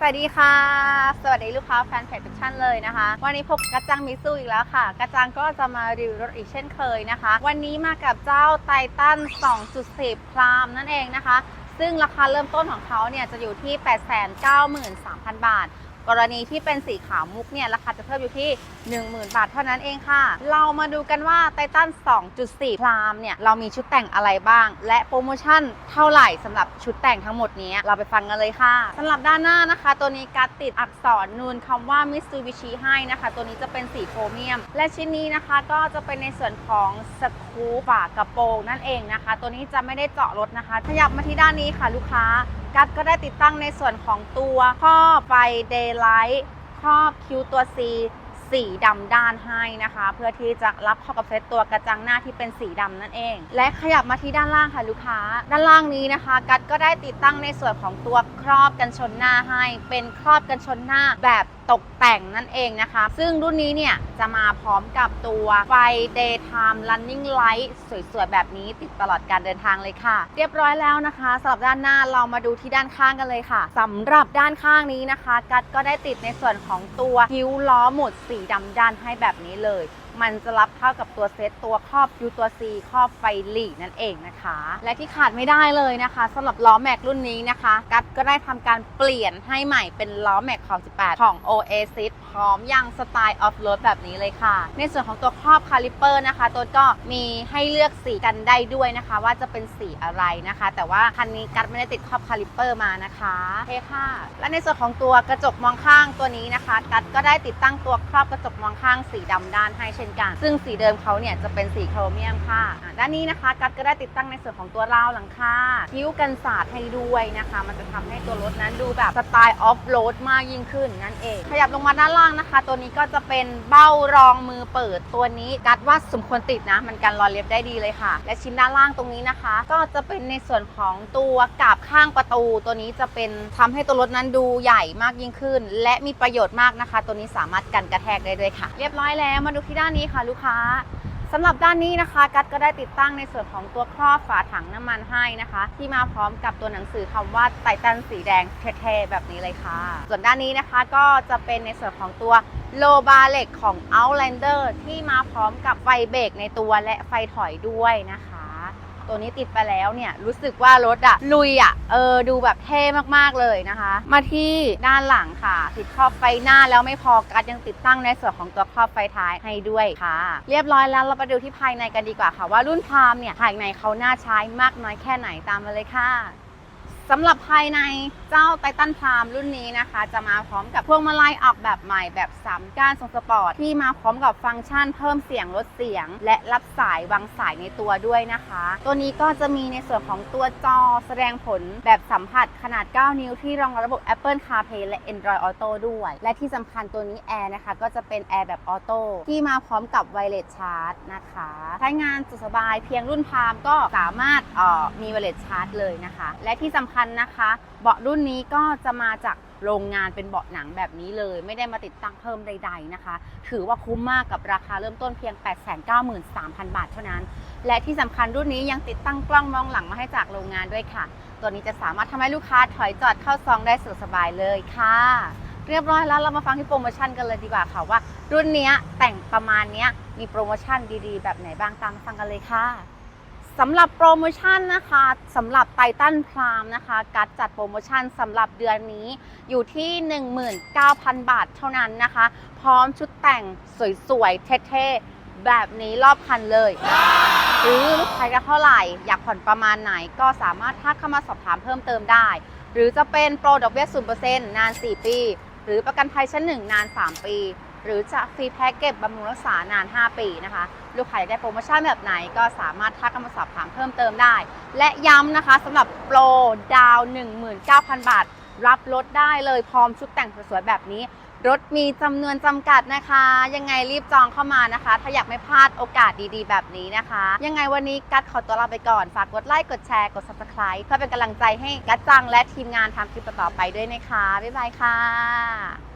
สวัสดีค่ะ สวัสดีลูกค้าแฟนเพจทุกท่านเลยนะคะ วันนี้พบกระจังมิซูอีกแล้วค่ะ กระจังก็จะมารีวิวรถอีกเช่นเคยนะคะ วันนี้มากับเจ้าไททัน2.10พรามนั่นเองนะคะ ซึ่งราคาเริ่มต้นของเขาเนี่ยจะอยู่ที่ 893,000 บาท กรณีที่เป็นสีขาวมุกเนี่ยราคาจะเพิ่มอยู่ที่ 10,000 บาทเท่านั้นเองค่ะ เรามาดูกันว่าไททัน 2.4 พรามเนี่ยเรามีชุดแต่งอะไรบ้าง และโปรโมชั่นเท่าไหร่สำหรับชุดแต่งทั้งหมดนี้เราไปฟังกันเลยค่ะสำหรับด้านหน้านะคะ ตัวนี้การติดอักษรนูนคำว่า Mitsubishi ให้นะคะ ตัวนี้จะเป็นสีโครเมียม และชิ้นนี้นะคะก็จะเป็นในส่วนของสกรูฝากระโปรงนั่นเองนะคะ ตัวนี้จะไม่ได้เจาะรถนะคะ ขยับมาที่ด้านนี้ค่ะลูกค้า กัดก็ได้ติดตั้งในส่วนของตัวครอบไฟเดย์ไลท์ครอบคิวตัว C สีดำด้านให้นะคะ เพื่อที่จะรับเข้ากับเซตตัวกระจังหน้าที่เป็นสีดำนั่นเอง และขยับมาที่ด้านล่างค่ะลูกค้า ด้านล่างนี้นะคะ กัดก็ได้ติดตั้งในส่วนของตัวครอบกันชนหน้าให้ เป็นครอบกันชนหน้าแบบ ตกแต่งนั่นเองนะคะ ซึ่งรุ่นนี้เนี่ยจะมาพร้อมกับตัวไฟ daytime running light สวยๆ แบบนี้ติดตลอดการเดินทางเลยค่ะ เรียบร้อยแล้วนะคะสำหรับด้านหน้าเรามาดูที่ด้านข้างกันเลยค่ะสำหรับด้านข้างนี้นะคะ กัดก็ได้ติดในส่วนของตัวคิ้วล้อหมดสีดำด้านให้แบบนี้เลย มันจะรับเข้ากับตัวเซตตัวครอบยูตัว C ครอบไฟหลีนั่นเองนะคะ และที่ขาดไม่ได้เลยนะคะสำหรับล้อแม็กรุ่นนี้นะคะกัดก็ได้ทำการเปลี่ยนให้ใหม่เป็นล้อแม็กขอบ18 ของ Oasis พร้อมยางสไตล์ออฟโรดแบบนี้เลยค่ะ ในส่วนของตัวครอบคาลิเปอร์นะคะ ตัวก็มีให้เลือกสีกันได้ด้วยนะคะ ว่าจะเป็นสีอะไรนะคะ แต่ว่าคันนี้กัดไม่ได้ติดครอบคาลิเปอร์มานะคะโอเคค่ะ และในส่วนของตัวกระจกมองข้างตัวนี้นะคะ กัดก็ได้ติดตั้งตัวครอบกระจกมองข้างสีดำด้านให้เช่นกัน ซึ่งสีเดิมเขาเนี่ยจะเป็นสีโครเมียมค่ะด้านนี้นะคะกัดก็ได้ติดตั้งในส่วนของตัวราวหลังคาคิ้วกันสาดให้ด้วยนะคะ มันจะทำให้ตัวรถนั้นดูแบบสไตล์ออฟโรดมากยิ่งขึ้นนั่นเอง ขยับลงมาด้านล่างนะคะ ตัวนี้ก็จะเป็นเบ้ารองมือเปิดตัวนี้กัดว่าสมควรติดนะ มันกันรอยเล็บได้ดีเลยค่ะ และชิ้นด้านล่างตรงนี้นะคะ ก็จะเป็นในส่วนของตัวกาบข้างประตู ตัวนี้จะเป็นทำให้ตัวรถนั้นดูใหญ่มากยิ่งขึ้น และมีประโยชน์มากนะคะ ตัวนี้สามารถกันกระแทกได้ด้วยค่ะ เรียบร้อยแล้วมาดูที่ด้านานี้ค่ะลูกค้าสำหรับด้านนี้นะคะกัดก็ได้ติดตั้งในส่วนของตัวครอบฝาถังน้ำมันให้นะคะ ที่มาพร้อมกับตัวหนังสือคำว่าไททันสีแดงเท่ๆแบบนี้เลยค่ะ ส่วนด้านนี้นะคะก็จะเป็นในส่วนของตัวโลบาเล็กของ Outlander ที่มาพร้อมกับไฟเบรกในตัวและไฟถอยด้วยนะคะ ตัวนี้ติดไปแล้วเนี่ยรู้สึกว่ารถอะลุยอะเออดูแบบเท่มากๆเลยนะคะ มาที่ด้านหลังค่ะ ติดครอบไฟหน้าแล้วไม่พอกัดยังติดตั้งในส่วนของตัวครอบไฟท้ายให้ด้วยค่ะ เรียบร้อยแล้วเราไปดูที่ภายในกันดีกว่าค่ะ ว่ารุ่นพามเนี่ยภายในเขาน่าใช้มากน้อยแค่ไหนตามมาเลยค่ะ สำหรับภายในเจ้าไททันพรามรุ่นนี้นะคะ จะมาพร้อมกับพวงมาลัยออกแบบใหม่แบบ3ก้านทรงสปอร์ตที่มาพร้อมกับฟังก์ชันเพิ่มเสียงลดเสียง และรับสายวางสายในตัวด้วยนะคะ ตัวนี้ก็จะมีในส่วนของตัวจอแสดงผลแบบสัมผัสขนาด 9 นิ้วที่รองรับระบบ Apple CarPlay และ Android Auto ด้วย และที่สำคัญตัวนี้แอร์นะคะ ก็จะเป็นแอร์แบบออโต้ที่มาพร้อมกับไวเลสชาร์จนะคะ ใช้งานสุดสบายเพียงรุ่นพามก็สามารถออมีไวเลสชาร์จเลยนะคะ และที่สำคัญนะคะ เบาะรุ่นนี้ก็จะมาจากโรงงานเป็นเบาะหนังแบบนี้เลย ไม่ได้มาติดตั้งเพิ่มใด ๆนะคะ ถือว่าคุ้มมากกับราคาเริ่มต้นเพียง 893,000 บาทเท่านั้น และที่สำคัญรุ่นนี้ยังติดตั้งกล้องมองหลังมาให้จากโรงงานด้วยค่ะ ตัวนี้จะสามารถทำให้ลูกค้าถอยจอดเข้าซองได้สะดวกสบายเลยค่ะ เรียบร้อยแล้วเรามาฟังที่โปรโมชั่นกันเลยดีกว่าค่ะว่า รุ่นเนี้ยแต่งประมาณนี้มีโปรโมชั่นดีๆ แบบไหนบ้างตามฟังกันเลยค่ะ สำหรับโปรโมชั่นนะคะสำหรับไททันพรามนะคะกัดจัดโปรโมชั่นสำหรับเดือนนี้อยู่ที่ 19,000 บาทเท่านั้นนะคะ พร้อมชุดแต่งสวยๆ เท่ๆ แบบนี้รอบคันเลย หรือลูกค้าจะเท่าไหร่ อยากผ่อนประมาณไหนก็สามารถทักเข้ามาสอบถามเพิ่มเติมได้ หรือจะเป็นโปรดอกเบี้ย0%นาน 4 ปี หรือประกันภัยชั้น 1 นาน 3 ปี หรือจะฟรีแพ็กเก็ตบำรุงรักษานาน 5 ปีนะคะ ลูกค้าอยากได้โปรโมชั่นแบบไหนก็สามารถทักเข้ามาสอบถามเพิ่มเติมได้ และย้ำนะคะสำหรับโปรดาว 19,000 บาท รับรถได้เลยพร้อมชุดแต่งสวยๆแบบนี้ รถมีจำนวนจำกัดนะคะ ยังไงรีบจองเข้ามานะคะ ถ้าอยากไม่พลาดโอกาสดีๆ แบบนี้นะคะ ยังไงวันนี้กัดขอตัวลาไปก่อน ฝากกดไลค์กดแชร์กด subscribe เพื่อเป็นกำลังใจให้กัดจังและทีมงานทำคลิปต่อๆไปด้วยนะคะบ๊ายบายค่ะ